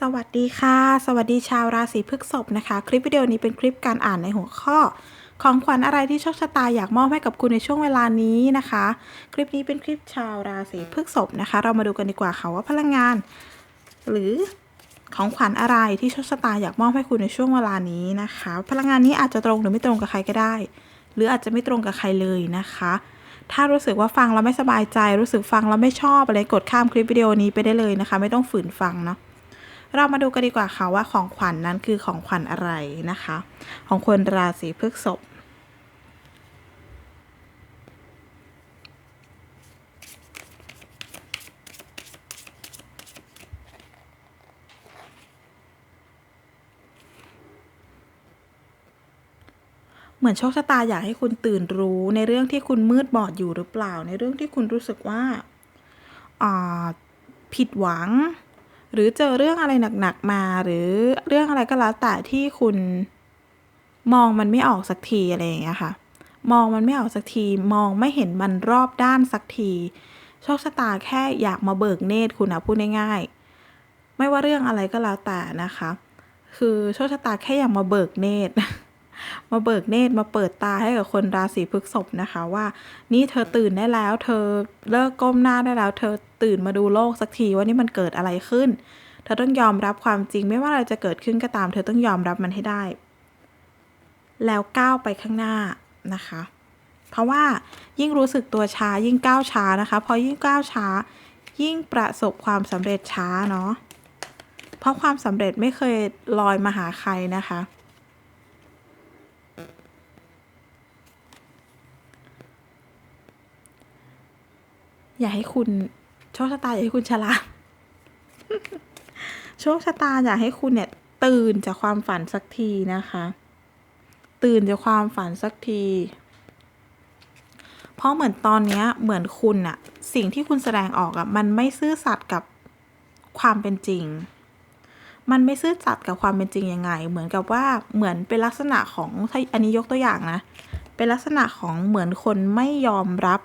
สวัสดีค่ะ สวัสดีชาวราศีพฤษภนะคะ คลิปวิดีโอนี้เป็นคลิปการอ่านในหัวข้อ ของขวัญอะไรที่โชคชะตาอยากมอบให้กับคุณในช่วงเวลานี้นะคะ คลิปนี้เป็นคลิปชาวราศีพฤษภนะคะ เรามาดูกันดีกว่าค่ะว่าพลังงาน หรือของขวัญอะไรที่โชคชะตาอยากมอบให้คุณในช่วงเวลานี้นะคะ พลังงานนี้อาจจะตรงหรือไม่ตรงกับใครก็ได้ หรืออาจจะไม่ตรงกับใครเลยนะคะถ้ารู้สึกว่าฟังแล้วไม่สบายใจ รู้สึกฟังแล้วไม่ชอบอะไรกดข้ามคลิปวิดีโอนี้ไปได้เลยนะคะ ไม่ต้องฝืนฟังเนาะ เรามาดูกันดีกว่าค่ะว่าของขวัญนนั้นคือของขวัญอะไรนะคะ ของคนราศีพฤษภเหมือนโชคชะตาอยากให้คุณตื่นรู้ในเรื่องที่คุณมืดบอดอยู่หรือเปล่า ในเรื่องที่คุณรู้สึกว่าอ่าผิดหวัง หรือเจอเรื่องอะไรหนักๆมา หรือเรื่องอะไรก็แล้วแต่ที่คุณมองมันไม่ออกสักทีอะไรอย่างเงี้ยค่ะ มองมันไม่ออกสักที มองไม่เห็นมันรอบด้านสักทีโชคชะตาแค่อยากมาเบิกเนตรคุณนะพูดง่ายๆไม่ว่าเรื่องอะไรก็แล้วแต่นะคะ คือโชคชะตาแค่อยากมาเบิกเนตร มาเบิกเนตรมาเปิดตาให้กับคนราศีพฤษภนะคะว่า นี่เธอตื่นได้แล้ว เธอเลิกก้มหน้าได้แล้ว เธอตื่นมาดูโลกสักทีว่านี่มันเกิดอะไรขึ้น เธอต้องยอมรับความจริงไม่ว่าอะไรจะเกิดขึ้นก็ตาม เธอต้องยอมรับมันให้ได้ แล้วก้าวไปข้างหน้านะคะ เพราะว่ายิ่งรู้สึกตัวช้ายิ่งก้าวช้านะคะ พอยิ่งก้าวช้า ยิ่งประสบความสำเร็จช้าเนาะเพราะความสำเร็จไม่เคยลอยมาหาใครนะคะ อย่าให้คุณโชคชะตาอย่าให้คุณฉลาดโชคชะตาอยากให้คุณเนี่ย ตื่นจากความฝันสักทีนะคะ ตื่นจากความฝันสักที เพราะเหมือนตอนเนี้ยเหมือนคุณอะสิ่งที่คุณแสดงออกอะมันไม่ซื่อสัตย์กับความเป็นจริง มันไม่ซื่อสัตย์กับความเป็นจริงยังไง เหมือนกับว่าเหมือนเป็นลักษณะของถ้าอันนี้ยกตัวอย่างนะ เป็นลักษณะของเหมือนคนไม่ยอมรับ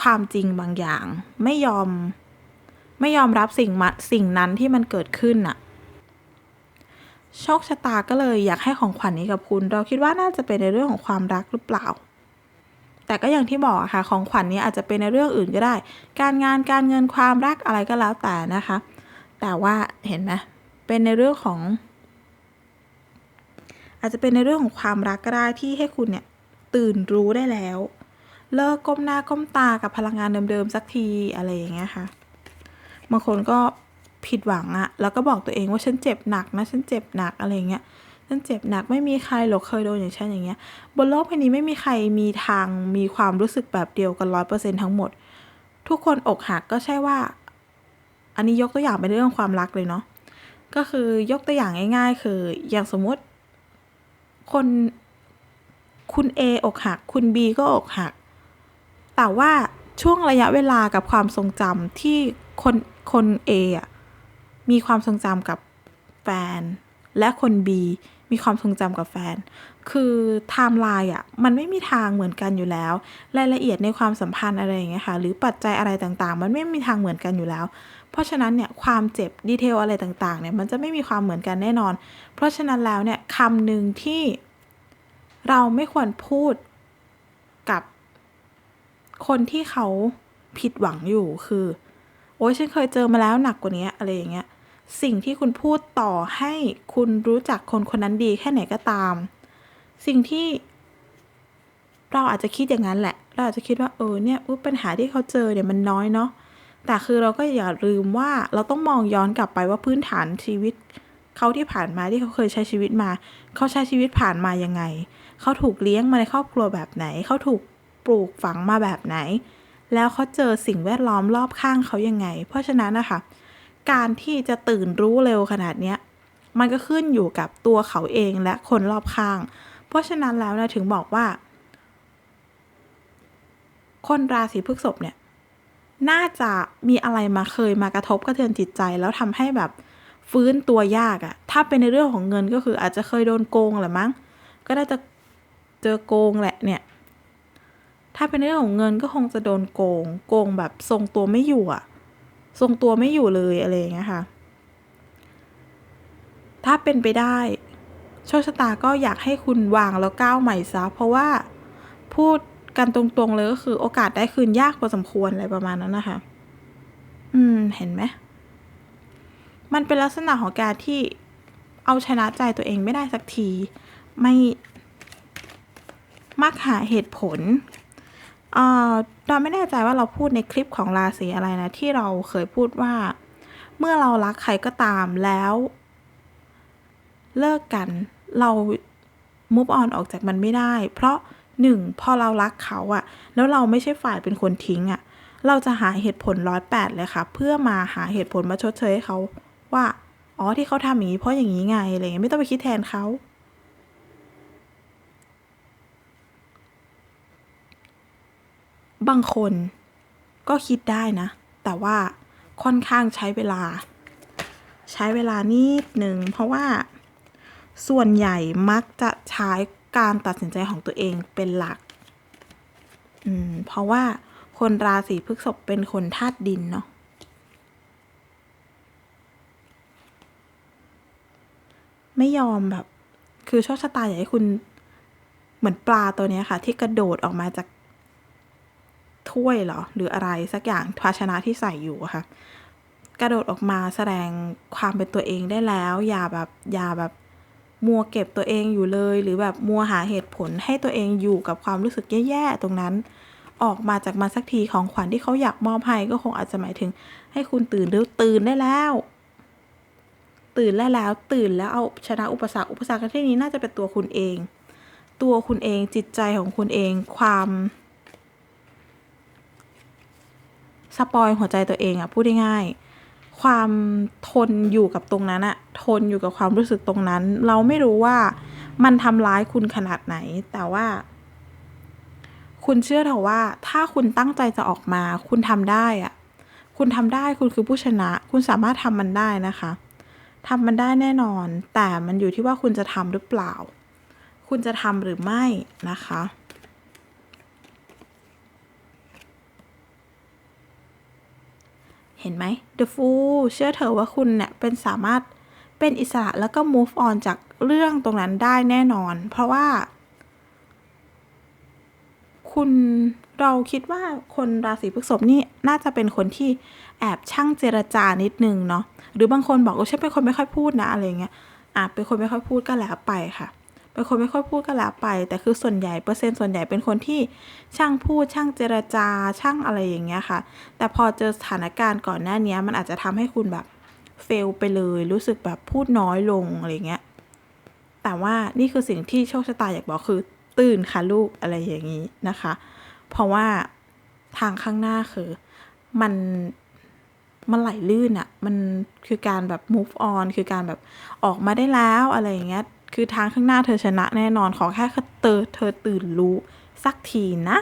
ความจริงบางอย่าง ไม่ยอม ไม่ยอมรับสิ่งมัดสิ่งนั้นที่มันเกิดขึ้นน่ะ โชคชะตาก็เลยอยากให้ของขวัญนี้กับคุณ เราคิดว่าน่าจะเป็นในเรื่องของความรักหรือเปล่า แต่ก็อย่างที่บอกค่ะของขวัญนี้อาจจะเป็นในเรื่องอื่นก็ได้ การงานการเงินความรักอะไรก็แล้วแต่นะคะ แต่ว่าเห็นไหมเป็นในเรื่องของ อาจจะเป็นในเรื่องของความรักก็ได้ที่ให้คุณเนี่ยตื่นรู้ได้แล้ว เลิกก้มหน้าก้มตากับพลังงานเดิมๆสักทีอะไรอย่างเงี้ยค่ะ บางคนก็ผิดหวังอะแล้วก็บอกตัวเองว่าฉันเจ็บหนักนะฉันเจ็บหนักอะไรเงี้ยฉันเจ็บหนักไม่มีใครหรอกเคยโดนอย่างฉันอย่างเงี้ย บนโลกใบนี้ไม่มีใครมีทางมีความรู้สึกแบบเดียวกันร้อยเปอร์เซ็นทั้งหมด ทุกคนอกหักก็ใช่ว่า อันนี้ยกตัวอย่างเป็นเรื่องความรักเลยเนาะก็คือยกตัวอย่างง่าย ๆ คืออย่างสมมติ คนคุณ A อกหัก คุณ B ก็อกหัก แต่ว่าช่วงระยะเวลากับความทรงจำที่คนคน A อะมีความทรงจำกับแฟน และคน B มีความทรงจำกับแฟน คือไทม์ไลน์อะมันไม่มีทางเหมือนกันอยู่แล้ว รายละเอียดในความสัมพันธ์อะไรอย่างเงี้ยค่ะ หรือปัจจัยอะไรต่างๆ มันไม่มีทางเหมือนกันอยู่แล้ว เพราะฉะนั้นเนี่ยความเจ็บดีเทลอะไรต่างๆเนี่ยมันจะไม่มีความเหมือนกันแน่นอน เพราะฉะนั้นแล้วเนี่ยคำหนึ่งที่เราไม่ควรพูด คนที่เขาผิดหวังอยู่คือ โอ้ยฉันเคยเจอมาแล้วหนักกว่านี้อะไรอย่างเงี้ยสิ่งที่คุณพูดต่อให้คุณรู้จักคนคนนั้นดีแค่ไหนก็ตาม สิ่งที่ เราอาจจะคิดอย่างนั้นแหละ เราอาจจะคิดว่าเออเนี่ยปัญหาที่เขาเจอเนี่ยมันน้อยเนาะแต่คือเราก็อย่าลืมว่าเราต้องมองย้อนกลับไปว่าพื้นฐานชีวิต เขาที่ผ่านมาที่เขาเคยใช้ชีวิตมา เขาใช้ชีวิตผ่านมายังไง เขาถูกเลี้ยงมาในครอบครัวแบบไหน เขาถูก ปลูกฝังมาแบบไหน แล้วเขาเจอสิ่งแวดล้อมรอบข้างเขายังไง เพราะฉะนั้นนะคะการที่จะตื่นรู้เร็วขนาดเนี้ยมันก็ขึ้นอยู่กับตัวเขาเองและคนรอบข้าง เพราะฉะนั้นแล้วนะถึงบอกว่า คนราศีพฤษภเนี่ย น่าจะมีอะไรมาเคยมากระทบกระเทือนจิตใจ แล้วทำให้แบบฟื้นตัวยากอะถ้าเป็นในเรื่องของเงินก็คืออาจจะเคยโดนโกงแหละมั้ง ก็น่าจะเจอโกงแหละเนี่ย ถ้าเป็นเรื่องของเงินก็คงจะโดนโกง โกงแบบทรงตัวไม่อยู่อะทรงตัวไม่อยู่เลยอะไรอย่างเงี้ยค่ะ ถ้าเป็นไปได้โชคชะตาก็อยากให้คุณวางแล้วก้าวใหม่ซะ เพราะว่าพูดกันตรงๆเลยก็คือโอกาสได้คืนยากพอสมควรอะไรประมาณนั้นนะคะ อืม เห็นไหม มันเป็นลักษณะของการที่เอาชนะใจตัวเองไม่ได้สักที ไม่มักหาเหตุผล เราไม่แน่ใจว่าเราพูดในคลิปของราศีอะไรนะ ที่เราเคยพูดว่า เมื่อเรารักใครก็ตามแล้ว เลิกกันเรา move on ออกจากมันไม่ได้ เพราะหนึ่งพอเรารักเขาอะแล้วเราไม่ใช่ฝ่ายเป็นคนทิ้งอะเราจะหาเหตุผลร้อยแปดเลยค่ะ เพื่อมาหาเหตุผลมาชดเชยให้เขาว่า อ๋อที่เขาทำอย่างนี้เพราะอย่างนี้ไงอะไรเงี้ยไม่ต้องไปคิดแทนเขา บางคนก็คิดได้นะ แต่ว่าค่อนข้างใช้เวลา ใช้เวลานิดหนึ่งเพราะว่าส่วนใหญ่มักจะใช้การตัดสินใจของตัวเองเป็นหลัก อืม เพราะว่าคนราศีพฤษภเป็นคนธาตุดินเนาะ ไม่ยอมแบบ คือโชคชะตาอยากให้คุณเหมือนปลาตัวนี้ค่ะ ที่กระโดดออกมาจาก ถ้วยเหรอ หรืออะไรสักอย่างภาชนะที่ใส่อยู่ค่ะ กระโดดออกมาแสดงความเป็นตัวเองได้แล้ว อย่าแบบอย่าแบบมัวเก็บตัวเองอยู่เลย หรือแบบมัวหาเหตุผลให้ตัวเองอยู่กับความรู้สึกแย่ๆตรงนั้น ออกมาจากมันสักทีของขวัญที่เขาอยากมอบให้ก็คงอาจจะหมายถึง ให้คุณตื่นหรือตื่นได้แล้ว ตื่นได้แล้วตื่นแล้วเอาชนะอุปสรรคอุปสรรคที่นี้น่าจะเป็นตัวคุณเอง ตัวคุณเองจิตใจของคุณเองความ สปอยหัวใจตัวเองอะพูดง่ายๆความทนอยู่กับตรงนั้นอะทนอยู่กับความรู้สึกตรงนั้น เราไม่รู้ว่ามันทำร้ายคุณขนาดไหน แต่ว่า คุณเชื่อเถอะว่า ถ้าคุณตั้งใจจะออกมา คุณทำได้อะคุณทำได้คุณคือผู้ชนะ คุณสามารถทำมันได้นะคะทำมันได้แน่นอน แต่มันอยู่ที่ว่าคุณจะทำหรือเปล่า คุณจะทำหรือไม่นะคะ เห็นไหม The Fool เชื่อเถอะว่าคุณเนี่ยเป็นสามารถเป็นอิสระแล้วก็ move on จากเรื่องตรงนั้นได้แน่นอน เพราะว่า คุณเราคิดว่าคนราศีพฤษภนี่น่าจะเป็นคนที่แอบช่างเจรจานิดนึงเนาะหรือบางคนบอกว่าฉันเป็นคนไม่ค่อยพูดนะอะไรเงี้ยอะเป็นคนไม่ค่อยพูดก็แล้วไปค่ะ เป็นคนไม่ค่อยพูดก็ล้วไป แต่คือส่วนใหญ่เปอร์เซ็นต์ส่วนใหญ่เป็นคนที่ช่างพูดช่างเจรจาช่างอะไรอย่างเงี้ยค่ะ แต่พอเจอสถานการณ์ก่อนหน้านี้มันอาจจะทำให้คุณแบบเฟลไปเลย รู้สึกแบบพูดน้อยลงอะไรเงี้ยแต่ว่านี่คือสิ่งที่โชคชะตาอยากบอกคือตื่นค่ะลูกอะไรอย่างนี้นะคะ เพราะว่าทางข้างหน้าคือมันมันไหลลื่นอะมันคือการแบบ move on คือการแบบออกมาได้แล้วอะไรอย่างเงี้ย คือทางข้างหน้าเธอชนะแน่นอนขอแค่เธอเธอตื่นรู้สักทีนะ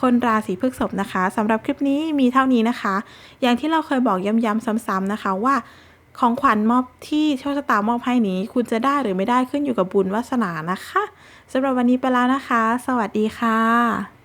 คนราศีพฤษภนะคะสำหรับคลิปนี้มีเท่านี้นะคะ อย่างที่เราเคยบอกย้ำๆซ้ำๆนะคะว่าของขวัญมอบที่โชคชะตามอบให้นี้ คุณจะได้หรือไม่ได้ขึ้นอยู่กับบุญวาสนานะคะสำหรับวันนี้ไปแล้วนะคะ สวัสดีค่ะ